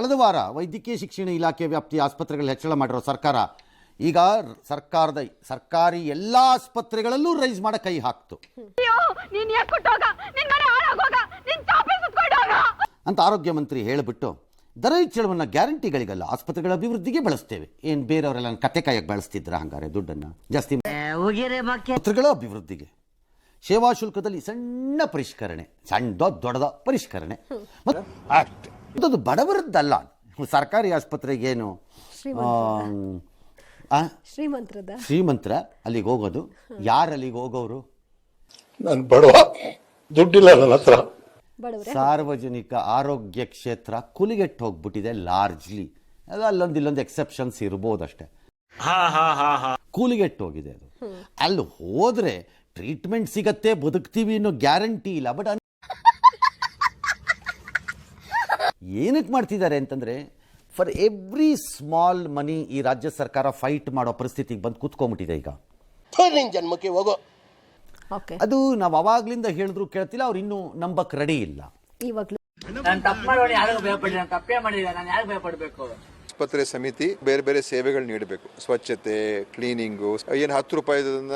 ಕಳೆದ ವಾರ ವೈದ್ಯಕೀಯ ಶಿಕ್ಷಣ ಇಲಾಖೆ ವ್ಯಾಪ್ತಿ ಆಸ್ಪತ್ರೆಗಳ ಹೆಚ್ಚಳ ಮಾಡಿರೋ ಸರ್ಕಾರ ಈಗ ಸರ್ಕಾರದ ಸರ್ಕಾರಿ ಎಲ್ಲ ಆಸ್ಪತ್ರೆಗಳಲ್ಲೂ ರೈಸ್ ಮಾಡ ಕೈ ಹಾಕ್ತು. ಅಂತ ಆರೋಗ್ಯ ಮಂತ್ರಿ ಹೇಳಿಬಿಟ್ಟು ದರ ಹೆಚ್ಚಳವನ್ನು ಗ್ಯಾರಂಟಿಗಳಿಗಲ್ಲ ಆಸ್ಪತ್ರೆಗಳ ಅಭಿವೃದ್ಧಿಗೆ ಬಳಸ್ತೇವೆ. ಏನು ಬೇರೆಯವರೆಲ್ಲ ಕತೆ ಕಾಯಕ್ಕೆ ಬಳಸ್ತಿದ್ರ ಹಂಗಾರೆ ದುಡ್ಡನ್ನು? ಜಾಸ್ತಿ ಆಸ್ಪತ್ರೆಗಳ ಅಭಿವೃದ್ಧಿಗೆ. ಸೇವಾ ಶುಲ್ಕದಲ್ಲಿ ಸಣ್ಣ ಪರಿಷ್ಕರಣೆ ಸಣ್ಣ ದೊಡ್ಡದ ಪರಿಷ್ಕರಣೆ. ಮತ್ತು ಅದು ಬಡವರದ್ದಲ್ಲ. ಸರ್ಕಾರಿ ಆಸ್ಪತ್ರೆಗೆ ಏನು? ಶ್ರೀಮಂತ್ರ ಶ್ರೀಮಂತರದ ಶ್ರೀಮಂತರ ಅಲ್ಲಿಗೆ ಹೋಗೋದು. ಯಾರು ಅಲ್ಲಿಗೆ ಹೋಗೋರು ನಾನು ಬಡವ. ದುಡ್ಡಿಲ್ಲ ನನ್ನ ಹತ್ರ. ಬಡವ್ರೆ? ಸಾರ್ವಜನಿಕ ಆರೋಗ್ಯ ಕ್ಷೇತ್ರ ಕುಲಿಗೆಟ್ಟು ಹೋಗ್ಬಿಟ್ಟಿದೆ ಲಾರ್ಜ್ಲಿ. ಅದು ಅಲ್ಲೊಂದು ಇಲ್ಲೊಂದು ಎಕ್ಸೆಪ್ಷನ್ಸ್ ಇರ್ಬೋದಷ್ಟೇ. ಕೂಲಿಗೆಟ್ಟು ಹೋಗಿದೆ ಅದು. ಅಲ್ಲಿ ಹೋದ್ರೆ ಟ್ರೀಟ್ಮೆಂಟ್ ಸಿಗತ್ತೆ ಬದುಕ್ತೀವಿ ಅನ್ನೋ ಗ್ಯಾರಂಟಿ ಇಲ್ಲ. ಬಟ್ ಏನಕ್ಕೆ ಮಾಡ್ತಿದ್ದಾರೆ ಅಂತಂದ್ರೆ ಫಾರ್ ಎವ್ರಿ ಸ್ಮಾಲ್ ಮನಿ ಈ ರಾಜ್ಯ ಸರ್ಕಾರ ಫೈಟ್ ಮಾಡೋ ಪರಿಸ್ಥಿತಿಗೆ ಬಂದು ಕೂತ್ಕೊಂಡ್ಬಿಟ್ಟಿದೆ ಈಗ. ಜನ್ಮಕ್ಕೆ ಹೋಗೋ. ಅದು ನಾವು ಅವಾಗ್ಲಿಂದ ಹೇಳಿದ್ರು ಕೇಳ್ತಿಲ್ಲ ಅವ್ರು ಇನ್ನೂ ನಂಬಕ್ ರೆಡಿ ಇಲ್ಲ. ಇವಾಗ್ಲೂ ನಾನು ತಪ್ಪು ಮಾಡೋಣ ಯಾರಿಗೂ ಭಯಪಡಿ ನಾನು ತಪ್ಪೇ ಮಾಡಿಲ್ಲ ನಾನು ಯಾರಿಗೆ ಭಯಪಡಬೇಕು? ಆಸ್ಪತ್ರೆ ಸಮಿತಿ ಬೇರೆ ಬೇರೆ ಸೇವೆಗಳು ನೀಡಬೇಕು. ಸ್ವಚ್ಛತೆ ಕ್ಲೀನಿಂಗು ಏನು ಹತ್ತು ರೂಪಾಯಿ ಇರೋದನ್ನ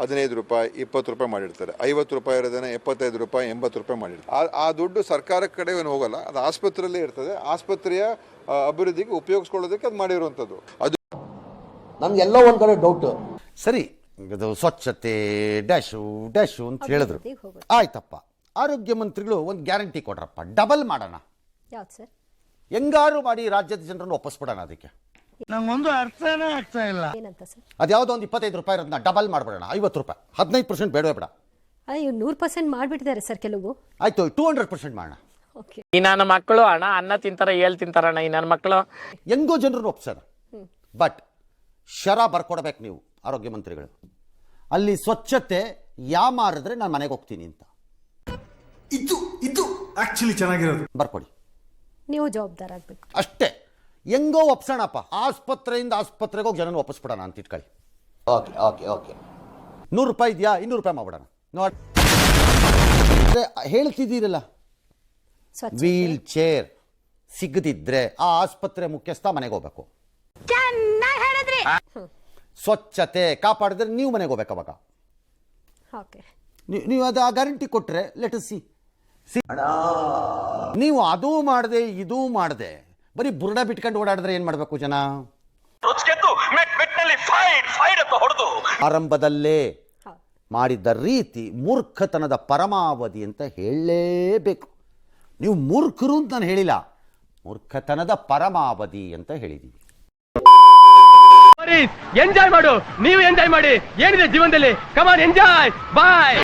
ಹದಿನೈದು ರೂಪಾಯಿ ಇಪ್ಪತ್ತು ರೂಪಾಯಿ ಮಾಡಿರ್ತಾರೆ. ಐವತ್ತು ರೂಪಾಯಿ ಇರೋದನ್ನ ಎಪ್ಪತ್ತೈದು ರೂಪಾಯಿ ಎಂಬತ್ತು ರೂಪಾಯಿ ಮಾಡಿರ್ತಾರೆ. ಆ- ದುಡ್ಡು ಸರ್ಕಾರ ಕಡೆ ಏನು ಹೋಗಲ್ಲ ಅದು ಆಸ್ಪತ್ರೆಯಲ್ಲೇ ಇರ್ತದೆ. ಆಸ್ಪತ್ರೆಯ ಅಭಿವೃದ್ಧಿಗೆ ಉಪಯೋಗಿಸ್ಕೊಳ್ಳೋದಕ್ಕೆ ಅದು ಮಾಡಿರುವಂಥದ್ದು. ಅದು ನಮ್ಗೆಲ್ಲ ಒಂದ್ ಕಡೆ ಡೌಟ್ ಸರಿ ಇದು ಸ್ವಚ್ಛತೆ ಡ್ಯಾಶು ಡ್ಯಾಶು ಅಂತ ಹೇಳಿದ್ರು. ಆಯ್ತಪ್ಪ. ಆರೋಗ್ಯ ಮಂತ್ರಿಗಳು ಒಂದು ಗ್ಯಾರಂಟಿ ಕೊಡ್ರಪ್ಪ. ಡಬಲ್ ಮಾಡೋಣ. ಯಾವ್ದು ಸರ್? ಹೆಂಗಾರು ಮಾಡಿ ರಾಜ್ಯದ ಜನರನ್ನು ಒಪ್ಪಿಸ್ಬಿಡೋಣ ಅದಕ್ಕೆ. ನಂಗೊಂದು ಅರ್ಥನೇ ಏನಂತ ಸರ್? ಅದ್ಯಾವುದೋ ಒಂದು ಇಪ್ಪತ್ತೈದು ರೂಪಾಯಿ ಇರೋದನ್ನ ಡಬಲ್ ಮಾಡ್ಬಿಡೋಣ ಐವತ್ತು ರೂಪಾಯಿ. ಹದಿನೈದು ಪರ್ಸೆಂಟ್ ಬೇಡವೇ ಬೇಡ. ಅಯ್ಯೋ ನೂರು ಪರ್ಸೆಂಟ್ ಮಾಡಿಬಿಟ್ಟಿದ್ದಾರೆ ಸರ್ ಕೆಲವು. ಆಯ್ತು ಟೂ ಹಂಡ್ರೆಡ್ ಪರ್ಸೆಂಟ್ ಮಾಡೋಣ. ಓಕೆ. ಈ ನನ್ನ ಮಕ್ಕಳು ಅಣ್ಣ ಅನ್ನ ತಿಂತಾರ ಏಳ್ ತಿಂತಾರಣ್ಣ ಈ ನನ್ನ ಮಕ್ಕಳು. ಹೆಂಗೋ ಜನರನ್ನು ಒಪ್ಸೋಣ ಬಟ್ ಶರ ಬರ್ಕೊಡ್ಬೇಕು ನೀವು ಆರೋಗ್ಯ ಮಂತ್ರಿಗಳು. ಅಲ್ಲಿ ಸ್ವಚ್ಛತೆ ಯಾ ಮಾರಿದ್ರೆ ನಾನು ಮನೆಗೆ ಹೋಗ್ತೀನಿ ಅಂತ. ಇದು ಇದು ಆಕ್ಚುಲಿ ಚೆನ್ನಾಗಿರೋದು. ಬರ್ಕೊಡಿ. ನೀವು ಜವಾಬ್ದಾರ ಆಗ್ಬೇಕು. ಅಷ್ಟೇ. ಹೆಂಗೋ ಒಪ್ಸೋಣಪ್ಪ. ಆಸ್ಪತ್ರೆಯಿಂದ ಆಸ್ಪತ್ರೆಗೆ ಹೋಗಿ ಜನನ ಒಪ್ಪಿಸ್ಬಿಡೋಣ ಅಂತ ಇಟ್ಕೊಳ್ಳಿ. Okay okay okay. ನೂರು ರೂಪಾಯಿ ಇದೆಯಾ? ಇನ್ನೂರು ರೂಪಾಯಿ ಮಾಡ್ಬಿಡೋಣ. ನೋಡಿ. ಹೇಳ್ತಿದ್ದೀರಲ್ಲ. ವೀಲ್ ಚೇರ್ ಸಿಗದಿದ್ರೆ ಆ ಆಸ್ಪತ್ರೆ ಮುಖ್ಯಸ್ಥ ಮನೆಗೆ ಹೋಗ್ಬೇಕು. ಚೆನ್ನಾಗಿ ಹೇಳಿದ್ರಿ. ಸ್ವಚ್ಛತೆ ಕಾಪಾಡಿದ್ರೆ ನೀವು ಮನೆಗೆ ಹೋಗ್ಬೇಕು ಅವಾಗ. ಓಕೆ. ನೀವು ನೀವು ಅದು ಆ ಗ್ಯಾರಂಟಿ ಕೊಟ್ಟರೆ ಲೆಟ್ ಸಿ ನೀವು ಅದೂ ಮಾಡದೆ ಇದೂ ಮಾಡದೆ. ಬರೀ ಬುರುಡ ಬಿಟ್ಕೊಂಡು ಓಡಾಡಿದ್ರೆ ಏನ್ ಮಾಡ್ಬೇಕು ಜನ? ಆರಂಭದಲ್ಲೇ ಮಾಡಿದ್ದ ರೀತಿ ಮೂರ್ಖತನದ ಪರಮಾವಧಿ ಅಂತ ಹೇಳಲೇಬೇಕು. ನೀವು ಮೂರ್ಖರು ಅಂತ ನಾನು ಹೇಳಿಲ್ಲ. ಮೂರ್ಖತನದ ಪರಮಾವಧಿ ಅಂತ ಹೇಳಿದೀನಿ. ಎಂಜಾಯ್ ಮಾಡು ನೀವು ಎಂಜಾಯ್ ಮಾಡಿ. ಏನಿದೆ ಜೀವನದಲ್ಲಿ? ಕಮಾನ್ ಎಂಜಾಯ್ ಬಾಯ್